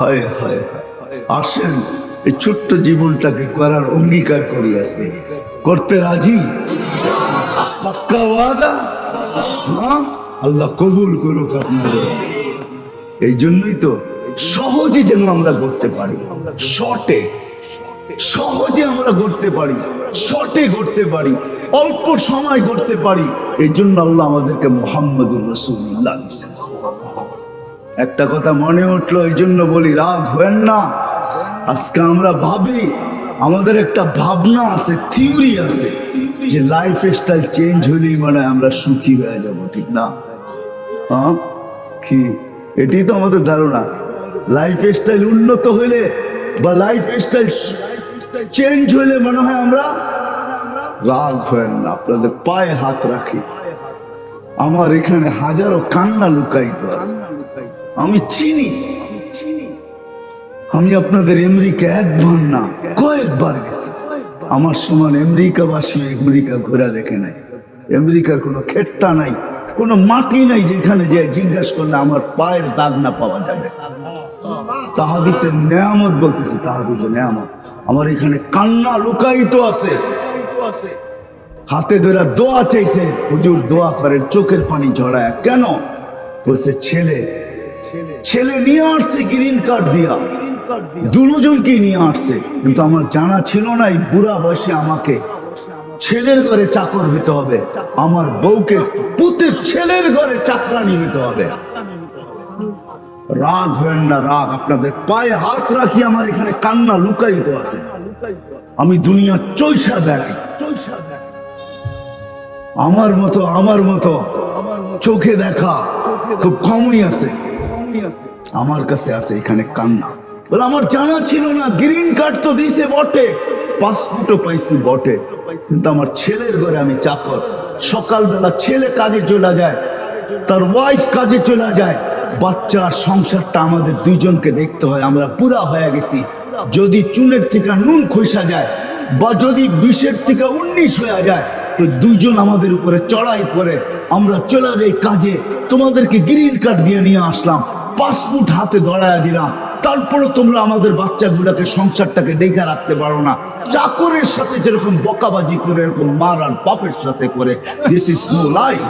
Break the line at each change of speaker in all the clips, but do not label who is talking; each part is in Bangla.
হয় হয় আসেন, এই ছোট্ট জীবনটাকে করার অঙ্গীকার করি আসবে করতে রাজি? পাক্কা ওয়াদা? আল্লাহ কবুল করুক আপনাদের। এই জন্যই তো সহজে যেন আমরা করতে পারি। শর্টে, সহজে আমরা করতে পারি। শর্টে করতে পারি। অল্প সময় করতে পারি। এই জন্য আল্লাহ আমাদেরকে মোহাম্মদুর রসুল্লাহ একটা কথা মনে উঠল এই জন্য বলি রাগ হবেন না। আজকে আমরা ভাবি, আমাদের একটা ভাবনা আছে, থিওরি আছে, যে লাইফ স্টাইল চেঞ্জ হলেই মানে আমরা সুখী হয়ে যাব, ঠিক না? হ্যাঁ? কি? এটি তো আমাদের ধারণা। লাইফ স্টাইল উন্নত হলে বা লাইফ স্টাইল চেঞ্জ হলে মনে হয় আমরা রাগ হয় না। আপনাদের পায়ে হাত রাখি। আমার এখানে হাজারো কান্না লুকায়িত আছে। আমি চিনি। আমি আপনাদের আমেরিকা একবার না, কয়েকবার গেছি। আমার সমান আমেরিকাবাসী আমেরিকা ঘোরা দেখে নাই। আমেরিকার কোনো ক্ষেত্তা নাই, কোনো মাটি নাই যেখানে যে জিজ্ঞাসা করলে আমার পায়ের দাগ না পাওয়া যাবে। তাহাদিসের নেয়ামত বলতেছে, তাহাদিসের নেয়ামত। আমার এখানে কান্না লুকায়িত আছে। হাতে ধরে দোয়া চাইছে, হুজুর দোয়া করেন, চোখের পানি ঝরায়। কেন? বলছে, ছেলে ছেলে। নিয়ে আসছে গ্রিন কার্ড দিয়া। দুজনকে নিয়ে আসছে। কিন্তু আমার জানা ছিল না এই বুড়া বয়সে আমাকে ছেলের ঘরে চাকর হতে হবে। আমার বউকে পুতের ছেলের ঘরে চাকরানি হতে হবে। রাগ হবেন না রাগ। আপনাদের পায়ে হাত রাখি আমার এখানে কান্না লুকায়িত আছে। আমি দুনিয়া চৈসা বেড়াই। চৈসা বেড়াই। আমার মতো আমার মতো চোখে দেখা খুব কমই আছে। আমার কাছে আছে, এখানে কান্না। বলে, আমার জানা ছিল না, গ্রিন কার্ড তো দিছে বটে। পাসপোর্টও পাইছি বটে। কিন্তু আমার ছেলের ঘরে আমি চাকর। সকালবেলা ছেলে কাজে চলে যায়, তার ওয়াইফ কাজে চলে যায়। সংসারটা আমাদের দুইজনকে দেখতে হয়, আমরা পুরা হয়ে গেছি। যদি চুনের থেকে নুন খসা যায়, বা যদি বিশের থেকে উনিশ হয়ে যায়, তো দুইজন আমাদের উপরে চড়াই করে, আমরা চলে যাই কাজে। তোমাদেরকে গ্রিন কার্ড দিয়ে নিয়ে আসলাম। পাসপোর্ট হাতে ধরায় দিলাম। তারপরে তোমরা আমাদের বাচ্চাগুলোকে সংসারটাকে দেখে রাখতে পারো না। চাকরের সাথে যেরকম বকাবাজি করে, এরকম মার আর বাপের সাথে করে। দিস ইজ নো লাইফ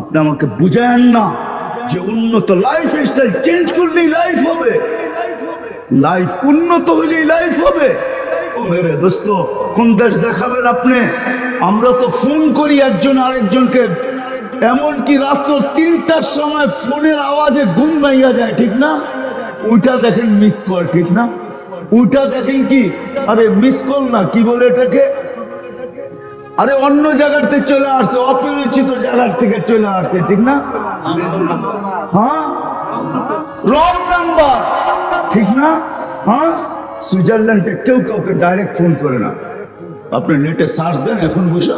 আপনি আমাকে বুঝায়েন না যে উন্নত লাইফ স্টাইল চেঞ্জ করলেই লাইফ হবে। লাইফ উন্নত হলেই লাইফ হবে। ও দোস্ত, কোন দেশ দেখাবেন আপনি? আমরা তো ফোন করি একজন আরেকজনকে। এমনকি রাত্র তিনটার সময় ফোনের আওয়াজে ঘুম ভাইয়া যায়, ঠিক না? ওইটা দেখেন মিস কল ঠিক না? ওইটা দেখেন কি? আরে মিস কল না, কি বলে এটাকে? আরে অন্য জায়গাতে চলে আসছে, অপরিচিত জায়গার থেকে চলে আসছে, ঠিক না? হ্যাঁ? রং নাম্বার ঠিক না? হ্যাঁ? সুইজারল্যান্ডে কেউ কাউকে ডাইরেক্ট ফোন করে না। আপনি নেটে সার্চ দেন, এখন বসে।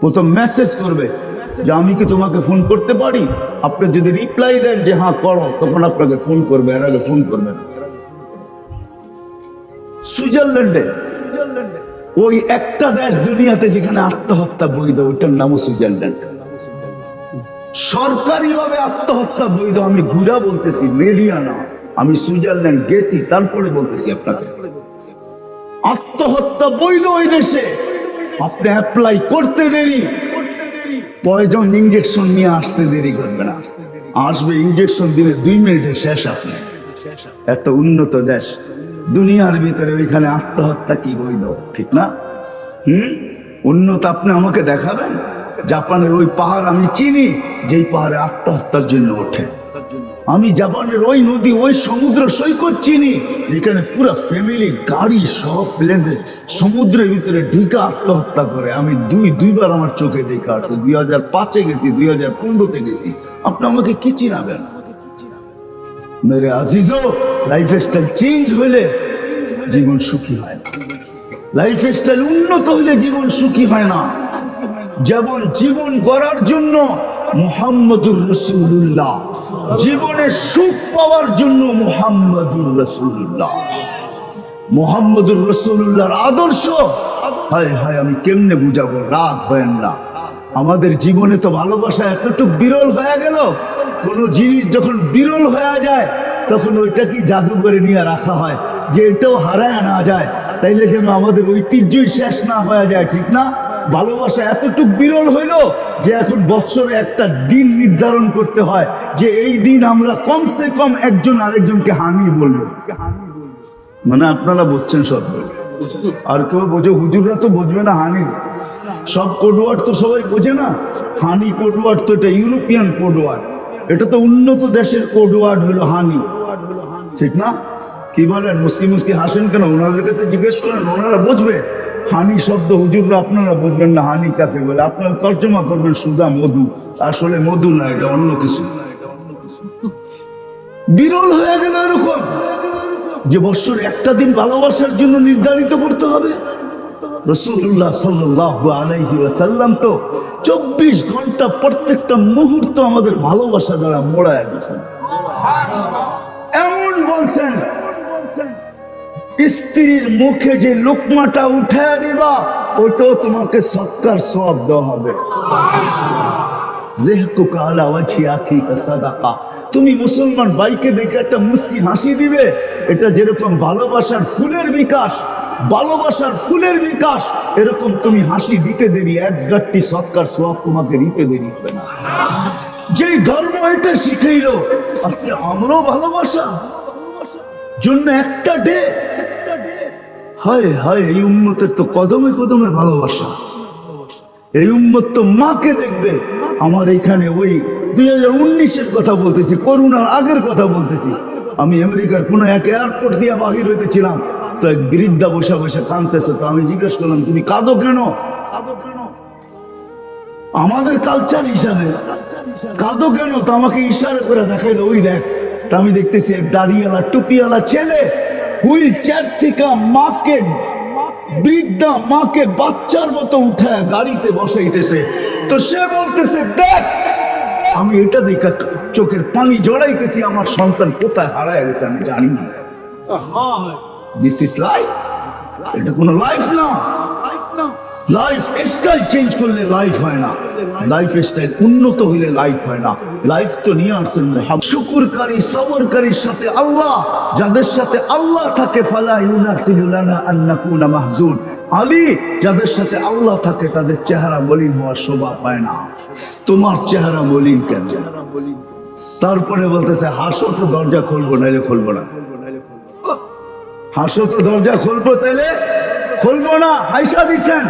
প্রথম মেসেজ করবে। যে আমি কি তোমাকে ফোন করতে পারি? আপনি যদি রিপ্লাই দেন যে হ্যাঁ করো, তখন আপনাকে ফোন করবে, এর আগে ফোন করবেন সুইজারল্যান্ডে, ওই একটা দেশ দুনিয়াতে যেখানে আত্মহত্যা বৈধ, ওইটার নামও সুইজারল্যান্ড। সরকারি ভাবে আত্মহত্যা বৈধ, আমি ঘুরা বলতেছি মেডিয়া না। আমি সুইজারল্যান্ড গেছি, তারপরে বলতেছি আপনাকে। আত্মহত্যা বৈধ ওই দেশে। আপনি অ্যাপ্লাই করতে দেরি। পয়জন ইঞ্জেকশন নিয়ে আসতে দেরি করবে না। আসবে ইঞ্জেকশন দিলে দুই মিনিটে শেষ আপনি। এত উন্নত দেশ। দুনিয়ার ভিতরে ওইখানে আত্মহত্যা কি বৈধ? ঠিক না? হুম? উন্নত আপনি আমাকে দেখাবেন? জাপানের ওই পাহাড় আমি চিনি, যেই পাহাড়ে আত্মহত্যার জন্য ওঠে। আমি জাপানের ওই নদী, ওই সমুদ্র সৈকত চিনি। এখানে পুরো ফ্যামিলি গাড়ি, সব প্লেনে সমুদ্রের ভিতরে ঢুকে আত্মহত্যা করে। আমি দুই, দুইবার আমার চোখে দেখে আসছে দুই হাজার পাঁচে গেছি, দুই হাজার পনেরোতে গেছি। আপনি আমাকে কি চিনাবেন? মেরে আজিজও লাইফ স্টাইল চেঞ্জ হলে জীবন সুখী হয় না। লাইফ স্টাইল উন্নত হলে জীবন সুখী হয় না। যেমন জীবন গড়ার জন্য মুহাম্মদুর রসুল্লাহ জীবনে সুখ পাওয়ার জন্য মুহাম্মদুর রসুল্লাহ মোহাম্মদুর রসুল্লাহর আদর্শ? হায় হায়, আমি কেমনে বুঝাবো? রাগ হয় না। আমাদের জীবনে তো ভালোবাসা এতটুকু বিরল হয়ে গেল, কোন জিনিস যখন বিরল হয়ে যায়, তখন ওইটা কি জাদু করে নিয়ে রাখা হয়, যে এটাও হারায় না যায়। তাইলে যেন আমাদের ঐতিহ্যই শেষ না হয়ে যায়, ঠিক না? ভালোবাসা এতটুক বিরল হইল যে এখন বৎসরে একটা দিন নির্ধারণ করতে হয় যে এই দিন আমরা কমসে কম একজন আরেকজনকে হানি বলব মানে আপনারা বুঝছেন সব। আর কেউ বোঝে, হুজুররা তো বুঝবে না হানি। সব কোডওয়ার্ড তো সবাই বোঝে না। হানি কোডওয়ার্ড তো এটা ইউরোপিয়ান কোডওয়ার্ড এটা তো উন্নত দেশের কোডওয়ার্ড হলো হানি। ঠিক না? কি বলেন? মুসকি মুসকি হাসেন কেন? ওনাদের কাছে জিজ্ঞেস করেন, ওনারা বুঝবে। হানি শব্দ হুজুররা আপনারা বুঝবেন না, হানি কাকে বলে? আপনারা তর্জমা করবেন সুদা মধু। আসলে মধু না, এটা অন্য কিছু। বিরল হয়ে গেল এরকম যে বৎসর একটা দিন ভালোবাসার জন্য নির্ধারিত করতে হবে। রসুল্লাহ সাল্লাহ আলাইহি ওয়াসাল্লাম তো চব্বিশ ঘণ্টা প্রত্যেকটা মুহূর্ত আমাদের ভালোবাসা দ্বারা মোড়ায় গেছেন এমন বলছেন স্ত্রীর মুখে যে লোকমাটা উঠায় দিবা ওটাও তোমাকে সৎকার সব দেওয়া হবে। তুমি মুসলমান বাইকে দেখে একটা মুস্কি হাসি দিবে, এটা যেরকম ভালোবাসার ফুলের বিকাশ, ভালোবাসার ফুলের বিকাশ, এরকম তুমি হাসি দিতে দেরি, এক গাট্টি সৎকার সব তোমাকে দিতে দেরি হবে না। যেই ধর্ম এটা শিখাইলো, আজকে আমরাও ভালোবাসা। জন্য একটা ডে হয় হয়, এই উন্মতের তো কদমে কদমে ভালোবাসা। এই উম্মত তো মাকে দেখবে। আমার এখানে ওই দুই হাজার উনিশের কথা বলতেছি করোনার আগের কথা বলতেছি। আমি আমেরিকার কোনো এক এয়ারপোর্ট দিয়ে বাহির হইতেছিলাম। তো এক বৃদ্ধা বসে বসে কাঁদতেছে। তো আমি জিজ্ঞেস করলাম, তুমি কাঁদো কেন? কাঁদো কেন আমাদের কালচার হিসাবে কাঁদো কেন? তো আমাকে ইশারা করে দেখাইলো, ওই দেখ। তা আমি দেখতেছি এক দাড়িওয়ালা, টুপিওয়ালা ছেলে হুইল চেয়ার থেকে মাকে বৃদ্ধা মাকে বাচ্চার মতো উঠায় গাড়িতে বসাইতেছে। তো সে বলতেছে দেখ আমি এটা দেখ চোখের পানি জড়াইতেছি আমার সন্তান কোথায় হারায় গেছে আমি জানি না। দিস ইস লাইফ এটা কোনো লাইফ না। লাইফ স্টাইল চেঞ্জ করলে লাইফ হয় না। লাইফ স্টাইল উন্নত হইলে লাইফ হয় না। লাইফ তো নিয়ে আসছেন। শুকুরকারী, সবরকারীর সাথে আল্লাহ, যাদের সাথে আল্লাহ থাকে, ফালা ইউনাসিবুলানা আন্নাকুনা মাহজুন। আলী, যাদের সাথে আল্লাহ থাকে, তাদের চেহারা মলিন হওয়ার শোভা পায় না। তোমার চেহারা মলিন কেন? তারপরে বলতেছে, হাসো তো দরজা খুলবো, নাইলে খুলবো না। হাসো তো দরজা খুলবো, তাইলে খুলবো না। হাইসা দিছেন।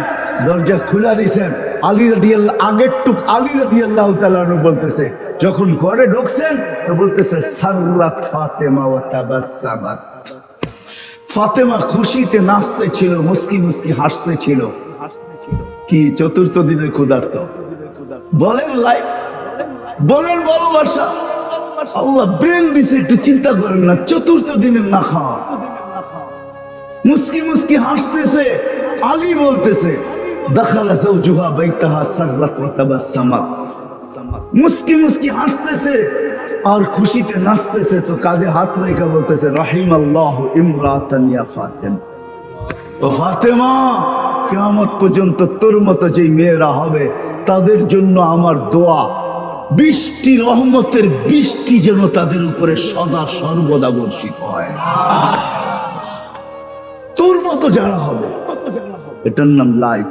দরজা খুলা দিছেন আলী রাদিয়াল্লাহ আগের টুক আলী রাদিয়াল্লাহু তাআলা বলতেছে, যখন ঘরে ঢুকছেন, তো বলতেছে সাররাত ফাতেমা ওয়া ফাতেমা খুশিতে নাচতে ছিল মুস্কি মুস্কি হাসতে ছিল কি চতুর্থ দিনের ক্ষুধার্ত। বলেন লাইফ বলেন ভালোবাসা। আল্লাহ ব্রেন দিছে, একটু চিন্তা করেন না, চতুর্থ দিনের না খাওয়া। মুস্কি মুস্কি হাসতেছে, আলী বলতেছে দখালা জৌজুহা বাইতাহা সাররাত তাবাসসামাত মুস্কি মুস্কি হাসতেছে, আর খুশিতে নাচতেছে, তো কাঁধে হাত রেখে বলতেছে রহিম আল্লাহ ইমরাতান ফাতেমা। ও ফাতেমা, কিয়ামত পর্যন্ত তোর মতো যেই মেয়েরা হবে, তাদের জন্য আমার দোয়া। বৃষ্টি রহমতের বৃষ্টি যেন তাদের উপরে সদা সর্বদা বর্ষিত হয়। তোর মতো যারা হবে। এটার নাম লাইফ।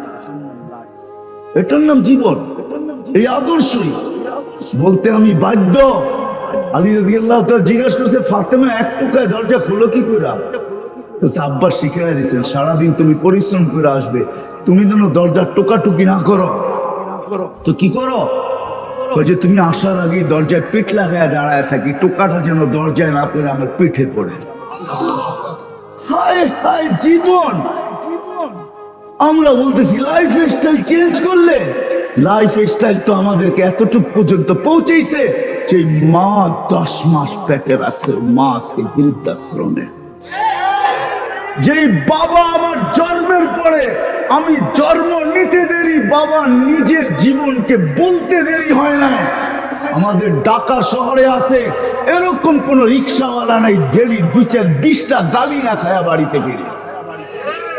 এটার নাম জীবন। এই আদর্শই। বলতে আমি বাধ্য। আলী রাদিয়াল্লাহু তাআলা জিজ্ঞাসা করছে, ফাতেমা, এক টুকায় দরজা খুলো কি করে আব্বা শিখাই দিয়েছেন সারাদিন তুমি পরিশ্রম করে আসবে। তুমি যেন দরজার টোকাটুকি না করো। তো কি করো? যে, তুমি আসার আগে দরজায় পিঠ লাগায় দাঁড়ায় থাকি। টোকাটা যেন দরজায় না পড়ে, আমার পিঠে পড়ে। হায় হায়, জীবন! আমরা বলতেছি লাইফ স্টাইল চেঞ্জ করলে লাইফ স্টাইল তো আমাদেরকে এতটুকু পর্যন্ত পৌঁছেছে যে মা দশ মাস পেটে রাখছে মা আজকে বৃদ্ধাশ্রমে। যেই বাবা আমার জন্মের পরে আমি জন্ম নিতে দেরি, বাবা নিজের জীবনকে বলতে দেরি হয় না। আমাদের ঢাকা শহরে আছে এরকম কোন রিক্সাওয়ালা নাই, দেরি দু চার বিশটা গালি না খায়া বাড়িতে ফিরে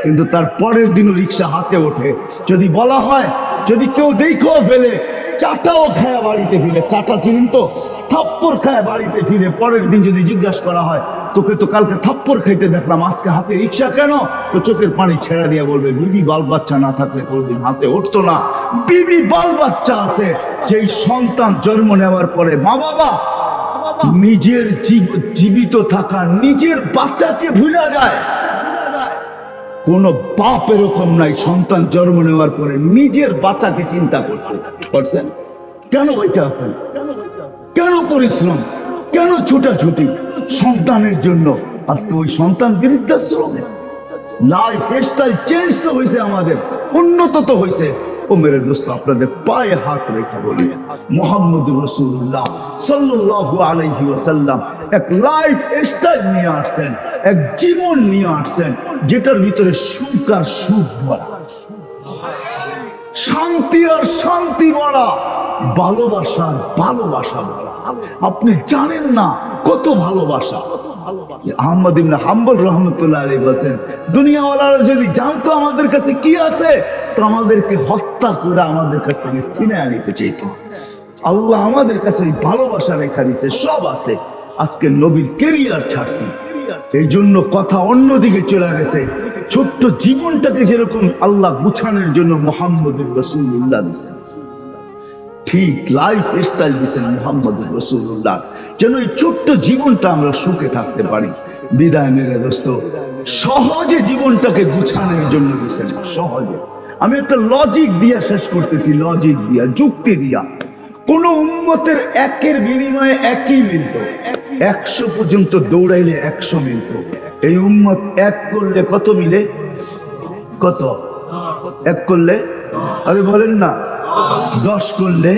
কিন্তু তার পরের দিনও রিক্সা হাতে ওঠে। যদি বলা হয়, যদি কেউ দেখেও ফেলে, চাটাও খায় বাড়িতে ফিরে। চাটা চিনেন তো? থাপ্পর খায় বাড়িতে ফিরে। পরের দিন যদি জিজ্ঞাসা করা হয়, তোকে তো কালকে থাপ্পড় খাইতে দেখলাম, আজকে হাতে রিক্সা কেন? তো চোখের পানি ছেড়ে দিয়ে বলবে, বিবি বাল বাচ্চা না থাকলে কোনোদিন হাতে উঠতো না। বিবি বাল বাচ্চা আছে, যেই সন্তান জন্ম নেওয়ার পরে মা বাবা নিজের জীব- জীবিত থাকা, নিজের বাচ্চাকে ভুলা যায়। কোন বাপ এরকম নাই, সন্তান জন্ম নেওয়ার পরে নিজের বাচ্চাকে চিন্তা করতে করছেন কেন বেঁচে আছেন? কেন পরিশ্রম? কেন ছুটাছুটি? সন্তানের জন্য। আজকে ওই সন্তান বৃদ্ধাশ্রম। লাইফ স্টাইল চেঞ্জ তো হয়েছে আমাদের, উন্নত তো হয়েছে ও মেরে দোস্ত আপনাদের পায়ে হাত রেখা বলি। মোহাম্মদ রসুল্লাহ সাল্লাল্লাহু আলাইহি ওসাল্লাম এক লাইফ স্টাইল নিয়ে আসছেন, এক জীবন নিয়ে আসছেন, যেটার ভিতরে সুখ আর সুখ ভরা। শান্তি আর শান্তি ভরা, ভালোবাসা আর ভালোবাসা ভরা। আপনি জানেন না কত ভালোবাসা। ইবনে হাম্বল রহমতুল্লাহ আলী বলছেন, দুনিয়াওয়ালারা যদি জানতো আমাদের কাছে কি আছে, তো আমাদেরকে হত্যা করে আমাদের কাছ থেকে আনিতে আল্লাহ আমাদের কাছে ওই ভালোবাসা রেখা দিছে সব আছে। আজকে নবীর কেরিয়ার ছাড়ছি। এই জন্য কথা অন্যদিকে চলে গেছে। ছোট্ট জীবনটাকে যেরকম আল্লাহ গুছানোর জন্য মোহাম্মদ রসুল্লাহ ঠিক লাইফ স্টাইল দিচ্ছেন মোহাম্মদ রসুল্লাহ যেন এই ছোট্ট জীবনটা আমরা সুখে থাকতে পারি। বিদায় মেরে দোস্ত। সহজে জীবনটাকে গুছানোর জন্য দিচ্ছেন সহজে। আমি একটা লজিক দিয়া শেষ করতেছি লজিক দিয়া, যুক্তি দিয়া। কোন উন্মতের একের বিনিময়ে একই মিলত। একশো পর্যন্ত দৌড়াইলে একশো মিলত। এই উন্মত এক করলে কত মিলে? কত? এক করলে? আরে বলেন না। দশ করলে